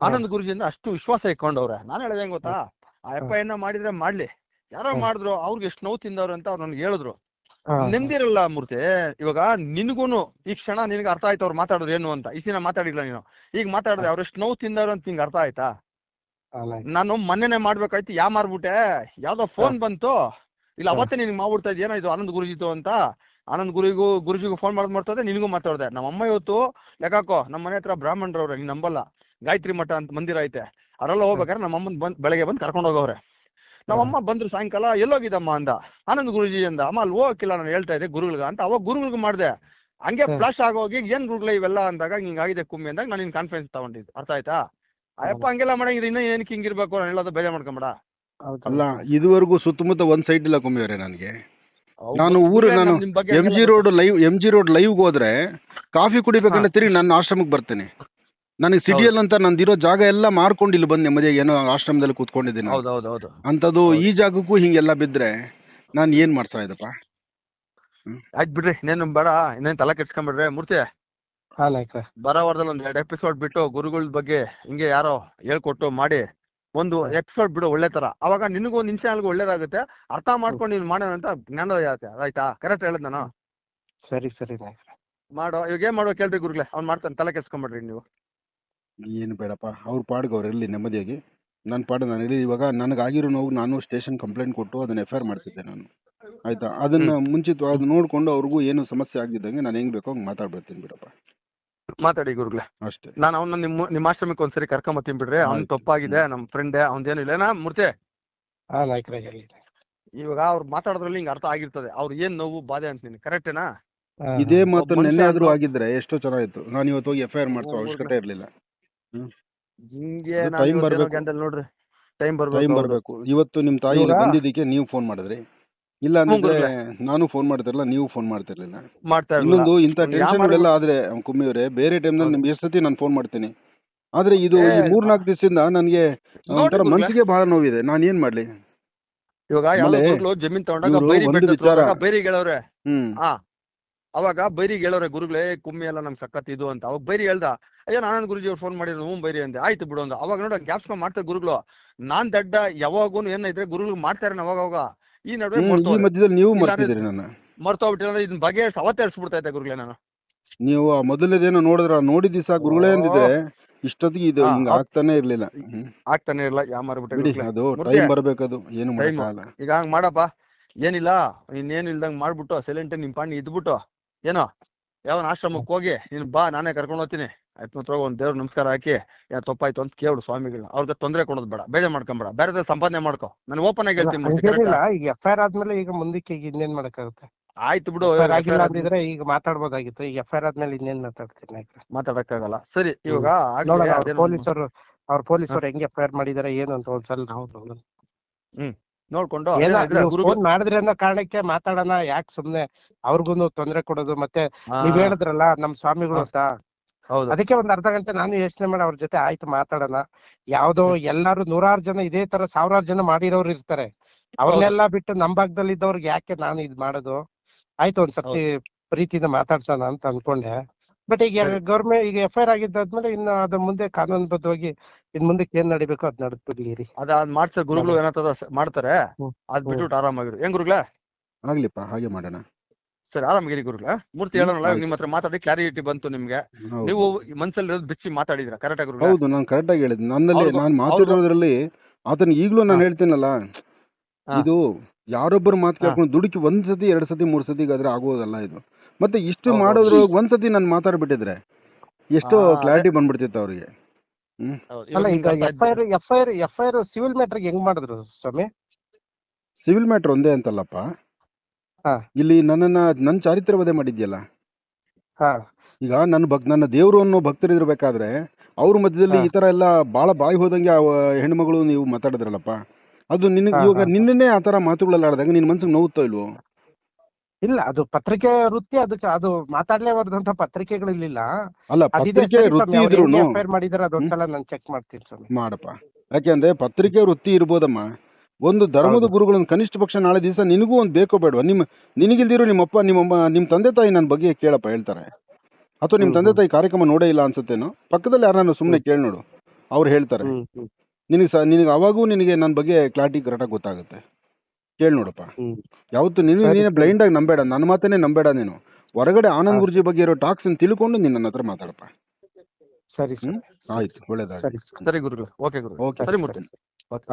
A: ಆನಂದ್ ಗುರುಜಿ ಅಂದ್ರೆ ಅಷ್ಟು ವಿಶ್ವಾಸ ಇಟ್ಕೊಂಡವ್ರೆ. ನಾನು ಹೇಳಿದೆ ಹೆಂಗ್ ಗೊತ್ತಾ? ಆ ಅಪ್ಪ ಏನ ಮಾಡಿದ್ರೆ ಮಾಡ್ಲಿ. ಯಾರೋ ಮಾಡಿದ್ರು ಅವ್ರಿಗೆ ಎಷ್ಟು ನೋವು ತಿಂದವ್ರು ಅಂತ ಅವ್ರು ನನ್ಗೆ ಹೇಳಿದ್ರು
C: ನೆಂದಿರಲ್ಲ
A: ನೆಮ್ಮದಿರಲ್ಲ ಮೂರ್ತಿ ಇವಾಗ ನಿನ್ಗೂನು ಈ ಕ್ಷಣ ನಿನ್ಗೆ ಅರ್ಥ ಆಯ್ತು ಅವ್ರು ಮಾತಾಡಿದ್ರು ಏನು ಅಂತ. ಈ ಮಾತಾಡಿಲ್ಲ ನೀನು. ಈಗ ಮಾತಾಡಿದ್ರೆ ಅವ್ರು ಎಷ್ಟು ನೋವು ತಿಂದವ್ರು ಅಂತ ನಿಂಗೆ ಅರ್ಥ ಆಯ್ತಾ? ನಾನು ಮೊನ್ನೆನೆ ಮಾಡ್ಬೇಕಾಯ್ತು ಯಾ ಮಾರ್ಬಿಟ್ಟೆ? ಯಾವ್ದೋ ಫೋನ್ ಬಂತು? ಇಲ್ಲ. ಅವತ್ತೇ ನಿನ್ಗೆ ಮಾಡ್ಬಿಡ್ತಾ ಇದ್ ಇದು ಆನಂದ್ ಗುರುಜಿತು ಅಂತ. ಆನಂದ್ ಗುರಿಗೂ ಗುರುಜಿಗೂ ಫೋನ್ ಮಾಡೋದು ಮಾಡ್ತದೆ ನಿನಗೂ ಮಾತಾಡ್ದೆ. ನಮ್ಮ ಅಮ್ಮ ಇವತ್ತು ಲೆಕ್ಕಾಕೋ ನಮ್ಮ ಮನೆ ಹತ್ರ ಬ್ರಾಹ್ಮಣರವ್ರೆ ನೀನ್ ನಂಬಲ್ಲ. ಗಾಯತ್ರಿ ಮಠ ಅಂತ ಮಂದಿರ ಐತೆ. ಅವರೆಲ್ಲ ಹೋಗ್ಬೇಕಾದ್ರೆ ನಮ್ಮ ಅಮ್ಮನ್ ಬಂದ್ ಬೆಳಗ್ಗೆ ಬಂದ್ ಕರ್ಕೊಂಡು ಹೋಗವ್ರೆ. ನಮ್ಮ ಅಮ್ಮ ಬಂದ್ರು ಸಾಯಂಕಾಲ ಎಲ್ಲೋಗಿದ್ದಮ್ಮ? ಅಂದ. ಆನಂದ್ ಗುರುಜಿ ಅಂದ. ಅಮ್ಮ ಅಲ್ಲಿ ಹೋಗಕ್ಕಿಲ್ಲ ನಾನು ಹೇಳ್ತಾ ಇದ್ದೆ ಗುರುಗಳಿಗೆ ಅಂತ ಅವಾಗ ಗುರುಗಳಿಗೆ ಮಾಡ್ದೆ. ಹಂಗೆ. ಫ್ಲಾಶ್ ಆಗೋಗಿ ಏನ್ ಗುರುಗಳೇ ಇವೆಲ್ಲ? ಅಂದಾಗ ಹಿಂಗಾಗಿದೆ ಕುಮ್ಮಿ ಅಂದಾಗ ನಾನು ನಿನ್ ಕಾನ್ಫಿಡೆನ್ಸ್ ತಗೊಂಡಿದ್ದು. ಅರ್ಥ ಆಯ್ತಾ? ಅಯ್ಯಪ್ಪ ಹಂಗೆಲ್ಲ ಮಾಡಂಗಿದ್ರೆ ಇನ್ನೂ ಏನಕ್ಕೆ ಹಿಂಗಿರ್ಬೇಕು ನಾನು ಹೇಳೋದು ಬೇಜಾರ್ ಮಾಡ್ಕೊಂಬೇಡ.
B: ಅಲ್ಲ ಇದುವರೆಗೂ ಸುತ್ತಮುತ್ತ ಒಂದ್ ಸೈಡ್ ಇಲ್ಲ ಕುಮ್ಮಿಯವರೇ ನನಗೆ. ನಾನು ಊರು ನಾನು M G road live M G road live ಹೋದ್ರೆ ಕಾಫಿ ಕುಡಿಬೇಕಂದ್ರೆ ತಿರುಗಿ ನನ್ನ ಆಶ್ರಮಕ್ಕೆ ಬರ್ತೇನೆ. ನನಗೆ ಸಿಟಿಯಲ್ಲಿ ಅಂತ ನಂದಿರೋ ಜಾಗ ಎಲ್ಲ ಮಾರ್ಕೊಂಡು ಇಲ್ಲಿ ಬಂದು ನೆಮ್ಮದಿಯಾಗಿ ಏನೋ ಆಶ್ರಮದಲ್ಲಿ ಕೂತ್ಕೊಂಡಿದ್ದೀನಿ
A: ಹೌದು ಹೌದು ಹೌದು.
B: ಅಂತದ್ದು
A: ಹೌದು.
B: ಈ ಜಾಗಕ್ಕೂ ಹಿಂಗೆಲ್ಲ ಬಿದ್ರೆ ನಾನು ಏನ್ ಮಾಡ್ಸಾ ಇದಪ್ಪ
A: ಆಯ್ತ್ ಬಿಡ್ರಿ ಇನ್ನೇನು ಬೇಡ ಇನ್ನೇನು ತಲೆ ಕೆಡ್ಸ್ಕೊಂಬಿಡ್ರಿ. ಮೂರ್ತಿ ಬರೋ ವಾರದಲ್ಲಿ ಒಂದ್ ಎರಡು ಎಪಿಸೋಡ್ ಬಿಟ್ಟು ಗುರುಗಳ ಬಗ್ಗೆ ಹಿಂಗೆ ಯಾರೋ ಹೇಳ್ಕೊಟ್ಟು ಮಾಡಿ ಒಂದು ಎಪಿಸೋಡ್ ಬಿಡು ಒಳ್ಳೆ ತರ. ಅವಾಗ ನಿನಗೂ ನಿನ್ ಚಾನಲ್ಗೂ ಒಳ್ಳೇದಾಗುತ್ತೆ. ಅರ್ಥ ಮಾಡ್ಕೊಂಡು ನೀನ್ ಮಾಡೋಣ ಅಂತ ಜ್ಞಾನ ಆಗುತ್ತೆ ಆಯ್ತಾ? ಕರೆಕ್ಟ್ ಹೇಳದ್ ನಾನು.
C: ಸರಿ ಸರಿ
A: ಮಾಡೋ. ಇವಾಗ ಏನ್ ಮಾಡೋ ಕೇಳ್ರಿ ಗುರುಗಳೇ. ಅವ್ನ್ ಮಾಡ್ತಾನೆ ತಲೆ ಕೆಡ್ಸ್ಕೊಂಬಿಡ್ರಿ ನೀವು.
B: ಏನು ಬೇಡಪ್ಪ ಅವ್ರ ಪಾಡ್ಗೆ ಅವ್ರು ಇರಲಿ ನೆಮ್ಮದಿಯಾಗಿ. ನನ್ನ ಪಾಡು ನಾನು ಇರಲಿ. ಇವಾಗ ನನಗಾಗಿರೋ ನೋವು ನಾನು ಸ್ಟೇಷನ್ ಕಂಪ್ಲೇಂಟ್ ಕೊಟ್ಟು ಅದನ್ನ ಎಫ್ ಐ ಆರ್ ಮಾಡಿಸಿದ್ದೆ ನಾನು. ಆಯ್ತಾ? ಅದನ್ನ ಮುಂಚಿತವಾಗಿ ಅದು ನೋಡ್ಕೊಂಡು ಅವ್ರಿಗೂ ಏನು ಸಮಸ್ಯೆ ಆಗಿದ್ದಂಗೆ ನಾನು ಹೆಂಗ್ ಬೇಕೋ ಹಂಗೆ ಮಾತಾಡ್ಬಿಡ್ತೀನಿ ಬಿಡಪ್ಪ.
A: ಮಾತಾಡಿ ಗುರುಗಳೇ.
B: ಅಷ್ಟೇ.
A: ನಾನು ಅವ್ನ ನಿಮ್ಮ ನಿಮ್ಮ ಆಶ್ರಮಕ್ಕೆ ಒಂದ್ಸರಿ ಕರ್ಕೊಂಬತ್ತೀನಿ ಬಿಡ್ರಿ. ಅವ್ನ್. ತಪ್ಪಾಗಿದೆ ನಮ್ ಫ್ರೆಂಡ್ ಅವ್ನ್ದೇನು ಇಲ್ಲ. ಏನಾ ಮೂರ್ತಿ?
C: ಹಾ
A: ಇವಾಗ ಅವ್ರು ಮಾತಾಡೋದ್ರಲ್ಲಿ ಹಿಂಗ್ ಅರ್ಥ ಆಗಿರ್ತದೆ. ಅವ್ರು ಏನ್ ನೋವು ಬಾಧೆ ಅಂತ ನೀನು ಕರೆಕ್ಟೇನಾ
B: ಇದೇ. ಮಾತು ನೆನ್ನೆ ಆದ್ರೂ ಆಗಿದ್ರೆ ಎಷ್ಟೋ ಚೆನ್ನಾಗಿತ್ತು. ನಾನು ಇವತ್ತು ಹೋಗಿ ಎಫ್ ಐ ಆರ್ ಮಾಡಿಸೋ ಅವಶ್ಯಕತೆ ಇರ್ಲಿಲ್ಲ.
A: ಹಿಂಗೆ
B: ಅದು
A: ನಾನು
B: time
A: ಇವತ್ತೇನೋ
B: ಬರ್ಬೇಕು.
A: ಗಂಟಲ್ ನೋಡ್ರಿ ಟೈಮ್
B: ಟೈಮ್
A: ಬರ್ಬೇಕು ಹೌದು.
B: ಬರ್ಬೇಕು. ಇವತ್ತು ನಿಮ್ ತಾಯಿ ಇಲ್ಲಿ
C: ಇವಾಗ-
B: ಬಂದಿದ್ದಕ್ಕೆ ನೀವು ಫೋನ್ ಮಾಡಿದ್ರಿ. ಇಲ್ಲ
A: ಹ್ಞೂ
B: ಅಂದ್ರೆ
A: ಗುರುಗಳೇ.
B: ನಾನು ಫೋನ್ ಮಾಡ್ತಿರ್ಲಿಲ್ಲ ನೀವು ಫೋನ್ ಮಾಡ್ತಿರ್ಲಿಲ್ಲ.
A: ಮಾಡ್ತಾ ಇರ್ಲಿಲ್ಲ.
B: ಇನ್ನೊಂದು ಇಂಥ
A: ಒಂದು ಯಾವ
B: ಟೆನ್ಷನ್ ಎಲ್ಲ ಆದ್ರೆ ಕುಮ್ಮಿ ಅವರೇ ಬೇರೆ ಟೈಮ್ನಲ್ಲಿ
A: ಹೌದು.
B: ನಿಮ್ಗೆ ಎಷ್ಟು ಸತಿ ನಾನು ಫೋನ್ ಮಾಡ್ತೀನಿ. ಆದ್ರೆ ಇದು
A: ಏ,
B: ಈ ಮೂರ್ನಾಲ್ಕು ದಿವಸದಿಂದ ನನಗೆ
A: ನೋಡ್ರಿ
B: ಒಂಥರ
A: ಗುರುಗಳೇ.
B: ಮನ್ಸಿಗೆ ಬಹಳ ನೋವಿದೆ. ನಾನು ಏನ್ ಮಾಡ್ಲಿ?
A: ಇವಾಗ ಯಾವ್ದೋ
B: ಆಮೇಲೆ
A: ಗುರುಗಳು ಜಮೀನ್ ತಗೊಂಡಾಗ
B: ಬೈರಿ
A: ಬೈರಿ
B: ಒಂದು
A: ಬೆಟ್ಟ
B: ವಿಚಾರ-
A: ಹತ್ರ ಬೈರಿಗೆ ಹೇಳವ್ರೆ
B: ಹ್ಮ್
A: ಅವಾಗ ಬೈರಿಗೆ ಹೇಳೋರೆ ಗುರುಗಳೇ ಕುಮ್ಮಿ ಎಲ್ಲ ನಮ್ಗೆ ಸಖತ್ ಇದು ಅಂತ. ಅವಾಗ ಬೈರಿ ಹೇಳ್ದ ಅಯ್ಯೋ ನಾನಂದ್ ಗುರುಜಿ ಅವ್ರು ಫೋನ್ ಮಾಡಿದ್ರು ಹ್ಞೂ ಬೈರಿ ಅಂದೆ. ಆಯ್ತು ಬಿಡು ಅಂದ. ಅವಾಗ ನೋಡ ಗ್ಯಾಪ್ಸ್ ಮಾಡ್ತಾರೆ ಗುರುಗಳು. ನಾನ್ ದಡ್ಡ ಯಾವಾಗೂ ಏನಿದ್ರೆ ಗುರುಗಳು ಮಾಡ್ತಾರೆ ಅವಾಗ ಅವಾಗ. ಈ ನಡುವೆ.
B: ಮಧ್ಯದಲ್ಲಿ ನೀವು
A: ಮರ್ತೋಗ್ಬಿಟ್ಟಿಲ್ಲ ಇದನ್ನ ಬಗೆ ಅವತ್ತೇ ಇಡ್ಸ್ಬಿಡ್ತಾ ಇದ್ದೆ ಗುರುಗಳೇ ನಾನು.
B: ನೀವು ಆ ಮೊದಲನೇದೇನೋ ನೋಡಿದ್ರ ನೋಡಿದ ದಿವಸ ಗುರುಗಳೇ ಅಂದಿದ್ರೆ ಇಷ್ಟೊತ್ತಿಗೆ ಇದು ಹಿಂಗ ಆಗ್ತಾನೆ ಇರ್ಲಿಲ್ಲ.
A: ಆಗ್ತಾನೆ ಇರ್ಲಿಲ್ಲ ಯಾ ಮಾರ್ಬಿಟ್ಟೆ.
B: ಅದು ಟೈಮ್ ಬರ್ಬೇಕದು ಏನು.
A: ಈಗ ಹಂಗ್ ಮಾಡಪ್ಪ. ಏನಿಲ್ಲ ಇನ್ನೇನು ಇಲ್ದಂಗ್ ಮಾಡ್ಬಿಟ್ಟು ಸೈಲೆಂಟ್ ನಿಮ್ ಪಾಣಿ ಇದ್ಬಿಟ್ಟು ಏನೋ ಯಾವನ್ ಆಶ್ರಮಕ್ಕೆ ಹೋಗಿ ನೀನು ಬಾ ನಾನೇ ಕರ್ಕೊಂಡು ಹೋಗ್ತೀನಿ. ಆಯ್ತು ಹೋಗಿ ಒಂದು ದೇವ್ರ ನಮಸ್ಕಾರ ಹಾಕಿ ಏನ್ ತಪ್ಪಾಯ್ತು ಅಂತ ಕೇಳು ಸ್ವಾಮಿಗಳು ಅವ್ರಿಗೆ ತೊಂದರೆ ಕೊಡೋದ್ ಬೇಡ ಬೇಜಾರ್ ಮಾಡ್ಕೊಂಬೇಡ ಬೇರೆ ಸಂಪಾದನೆ ಮಾಡ್ಕೊ. ನಾನು ಓಪನ್ ಆಗಿ ಹೇಳ್ತೀನಿ
C: ಎಫ್ ಐ ಆರ್ ಆದ್ಮೇಲೆ ಈಗ ಮುಂದಕ್ಕೆ ಈಗ ಇನ್ನೇನ್ ಮಾಡಕ್ಕಾಗುತ್ತೆ?
A: ಆಯ್ತು ಬಿಡು
C: ಆಗಿಲ್ಲ ಈಗ ಮಾತಾಡ್ಬೋದಾಗಿತ್ತು. ಈಗ ಎಫ್ ಐ ಆರ್ ಆದ್ಮೇಲೆ ಇನ್ನೇನ್ ಮಾತಾಡ್ತೀನಿ
A: ಮಾತಾಡಕ್ಕಾಗಲ್ಲ. ಸರಿ ಇವಾಗ
C: ಪೊಲೀಸರು ಅವ್ರ ಪೊಲೀಸರು ಹೆಂಗ್ ಎಫ್ ಐ ಆರ್ ಮಾಡಿದಾರೆ ಏನು ಅಂತ ಒಂದ್ಸಲ ನಾವು ನೋಡೋಣ.
A: ನೋಡ್ಕೊಂಡು
C: ಫೋನ್ ಮಾಡಿದ್ರಿ ಅನ್ನೋ ಕಾರಣಕ್ಕೆ ಮಾತಾಡೋಣ ಯಾಕೆ ಸುಮ್ನೆ ಅವ್ರಿಗೂ ತೊಂದ್ರೆ ಕೊಡೋದು ಮತ್ತೆ ನೀವ್ ಹೇಳಿದ್ರಲ್ಲ ನಮ್ ಸ್ವಾಮಿಗಳು ಅಂತ.
A: ಹೌದು.
C: ಅದಕ್ಕೆ ಒಂದ್ ಅರ್ಧ ಗಂಟೆ ನಾನು ಯೋಚನೆ ಮಾಡಿ ಅವ್ರ ಜೊತೆ ಆಯ್ತು ಮಾತಾಡೋಣ. ಯಾವ್ದೋ ಎಲ್ಲಾರು ನೂರಾರು ಜನ ಇದೇ ತರ ಸಾವಿರಾರು ಜನ ಮಾಡಿರೋರು ಇರ್ತಾರೆ. ಅವ್ರನ್ನೆಲ್ಲ ಬಿಟ್ಟು ನಮ್ ಭಾಗದಲ್ಲಿ ಇದ್ದವ್ರಿಗೆ ಯಾಕೆ ನಾನು ಇದ್ ಮಾಡೋದು? ಆಯ್ತು ಒಂದ್ ಸರ್ತಿ ಪ್ರೀತಿಯಿಂದ ಮಾತಾಡ್ಸೋಣ ಅಂತ ಅನ್ಕೊಂಡೆ. ಬಟ್ ಈಗ. ಗೌರ್ಮೆಂಟ್ ಈಗ ಎಫ್ ಐ ಆರ್ ಆಗಿದ್ದಾದ್ಮೇಲೆ ಇನ್ನು ಅದ್ರ ಮುಂದೆ ಕಾನೂನುಬದ್ಧವಾಗಿ ಇನ್ ಮುಂದೆ ಏನ್ ನಡಿಬೇಕೋ ಅದ್ ನಡ್ದ್ಬಿಡ್ಲಿ
A: ಅದ ಮಾಡ್ಸ ಗುರುಗಳು ಏನಂತದ ಮಾಡ್ತಾರೆ. ಅದ್ ಬಿಟ್ಬಿಟ್ಟು ಆರಾಮಾಗಿರು. ಹೆಂಗ್ ಗುರುಗಳೇ?
B: ಆಗ್ಲಿಪ್ಪ ಹಾಗೆ ಮಾಡೋಣ.
A: ಸರಿ ಆರಾಮಾಗಿರಿ ಗುರುಗಳ. ಮೂರ್ತಿ
B: ಹೇಳೋಣ
A: ನಿಮ್ಮ ಹತ್ರ ಮಾತಾಡಿ ಕ್ಲಾರಿಟಿ ಬಂತು ನಿಮ್ಗೆ. ನೀವು ಮನ್ಸಲ್ಲಿ ಇರೋದು ಬಿಚ್ಚಿ ಮಾತಾಡಿದ್ರ ಕರೆಕ್ಟ್ ಆಗಿ
B: ಹೌದು ನಾನು ಕರೆಕ್ಟ್ ಆಗಿ ಹೇಳಿದ್. ನನ್ನಲ್ಲಿ ನಾನ್ ಮಾತಾಡೋದ್ರಲ್ಲಿ ಆತನ ಈಗ್ಲೂ ನಾನು. ಹೇಳ್ತೀನಲ್ಲ ಇದು ಯಾರೊಬ್ಬರು ಮಾತು. ಕೇಳ್ಕೊಂಡು ದುಡುಕಿ ಒಂದ್ ಸತಿ ಎರಡ್ ಸತಿ ಮೂರ್ ಸತಿ ಆದ್ರೆ ಆಗೋದಲ್ಲ ಇದು. ಮತ್ತೆ ಇಷ್ಟು ಮಾಡೋದ್ರ ಒಂದ್ಸತಿ ನಾನು ಮಾತಾಡ್ಬಿಟ್ಟಿದ್ರೆ ಎಷ್ಟೋ ಕ್ಲಾರಿಟಿ ಬಂದ್ಬಿಡ್ತಿತ್ತು ಅವ್ರಿಗೆ.
C: ಅಲ್ಲ ಈಗ F I R F I R F I R civil ಮ್ಯಾಟ್ರಿಗೆ ಹೆಂಗ್ ಮಾಡಿದ್ರು ಸ್ವಾಮಿ?
B: ಸಿವಿಲ್ ಮ್ಯಾಟರ್ ಒಂದೇ ಅಂತಲ್ಲಪ್ಪ. ಇಲ್ಲಿ ನನ್ನನ್ನ ನನ್ನ ಚಾರಿತ್ರ ವಧೆ ಮಾಡಿದ್ಯಲ್ಲ?
C: ಹಾ.
B: ಈಗ ನನ್ನ ಭಕ್ ನನ್ನ ದೇವರು ಅನ್ನೋ ಭಕ್ತರಿರ್ಬೇಕಾದ್ರೆ ಅವ್ರ ಮಧ್ಯದಲ್ಲಿ ಈ ತರ ಎಲ್ಲ ಬಾಳ ಬಾಯಿ ಹೋದಂಗೆ ಆ ಹೆಣ್ಮಗಳು ನೀವು ಮಾತಾಡಿದ್ರಲ್ಲಪ್ಪ. ಅದು ನಿನಗೆ
C: ಹಾ,
B: ಇವಾಗ
C: ನಿನ್ನೇ
B: ನಿನ್ನೆ ಆ ತರ ಮಾತುಗಳೆಲ್ಲ ಆಡಿದಾಗ ನಿನ್ ಮನ್ಸಿಗೆ ನೋವುತ್ತೋ ಇಲ್ವೋ?
C: ಇಲ್ಲ ಅದು ಪತ್ರಿಕೆ ವೃತ್ತಿ ಅದು ಅದು ಮಾತಾಡ್ಲೇಬಾರ್ದಂತ ಪತ್ರಿಕೆಗಳಿರ್ಲಿಲ್ಲ
B: ಅಲ್ಲ ಪತ್ರಿಕೆ ವೃತ್ತಿ
C: FIR ಮಾಡಿದಾರೆ ಅದೊಂದ್ಸಲ ನಾನ್ ಚೆಕ್ ಮಾಡ್ತೀನಿ ಸ್ವಾಮಿ.
B: ಮಾಡಪ್ಪ. ಯಾಕೆಂದ್ರೆ ಪತ್ರಿಕೆ ವೃತ್ತಿ ಇರ್ಬೋದಮ್ಮ. ಒಂದು ಧರ್ಮದ. ಗುರುಗಳನ್ನ ಕನಿಷ್ಠ ಪಕ್ಷ ನಾಳೆ ದಿವಸ ನಿನಗೂ ಒಂದು ಬೇಕೋ ಬೇಡವಾ? ನಿಮ್ಮ ನಿನಗಿಲ್ದಿರೋ ನಿಮ್ಮಪ್ಪ ನಿಮ್ಮಮ್ಮ ನಿಮ್ ತಂದೆ ತಾಯಿ ನನ್ನ ಬಗ್ಗೆ ಕೇಳಪ್ಪ ಹೇಳ್ತಾರೆ. ಅಥವಾ ನಿಮ್ ತಂದೆ ತಾಯಿ ಕಾರ್ಯಕ್ರಮ ನೋಡೇ ಇಲ್ಲ ಅನ್ಸುತ್ತೇನೋ? ಪಕ್ಕದಲ್ಲಿ ಯಾರನ್ನ ಸುಮ್ಮನೆ ಕೇಳಿ ನೋಡು. ಅವ್ರು ಹೇಳ್ತಾರೆ. ನಿನಗೆ ಸ ನಿನಗೆ ಅವಾಗೂ ನಿನಗೆ ನನ್ನ ಬಗ್ಗೆ ಕ್ಲಾರಿಟಿ ಕರೆಕ್ಟಾಗಿ ಗೊತ್ತಾಗುತ್ತೆ. ಕೇಳಿ ನೋಡಪ್ಪ. ಯಾವತ್ತು ನೀನು ನೀನೇ ಬ್ಲೈಂಡ್ ಆಗಿ ನಂಬೇಡ ನನ್ನ ಮಾತನ್ನೇ ನಂಬೇಡ ನೀನು. ಹೊರಗಡೆ ಆನಂದ್ ಗುರುಜಿ ಬಗ್ಗೆ ಇರೋ ಟಾಕ್ಸ್ ತಿಳ್ಕೊಂಡು ನೀನ್ ನನ್ನ ಹತ್ರ ಮಾತಾಡಪ್ಪ.
C: ಸರಿ
B: ಆಯ್ತು ಒಳ್ಳೇದಾಗ್ಲಿ.
C: ಸರಿ
A: ಗುರುಗಳು. ಓಕೆ ಗುರು
B: ಓಕೆ
A: ಸರಿ ಮೂರ್ತಿ.
C: ಓಕೆ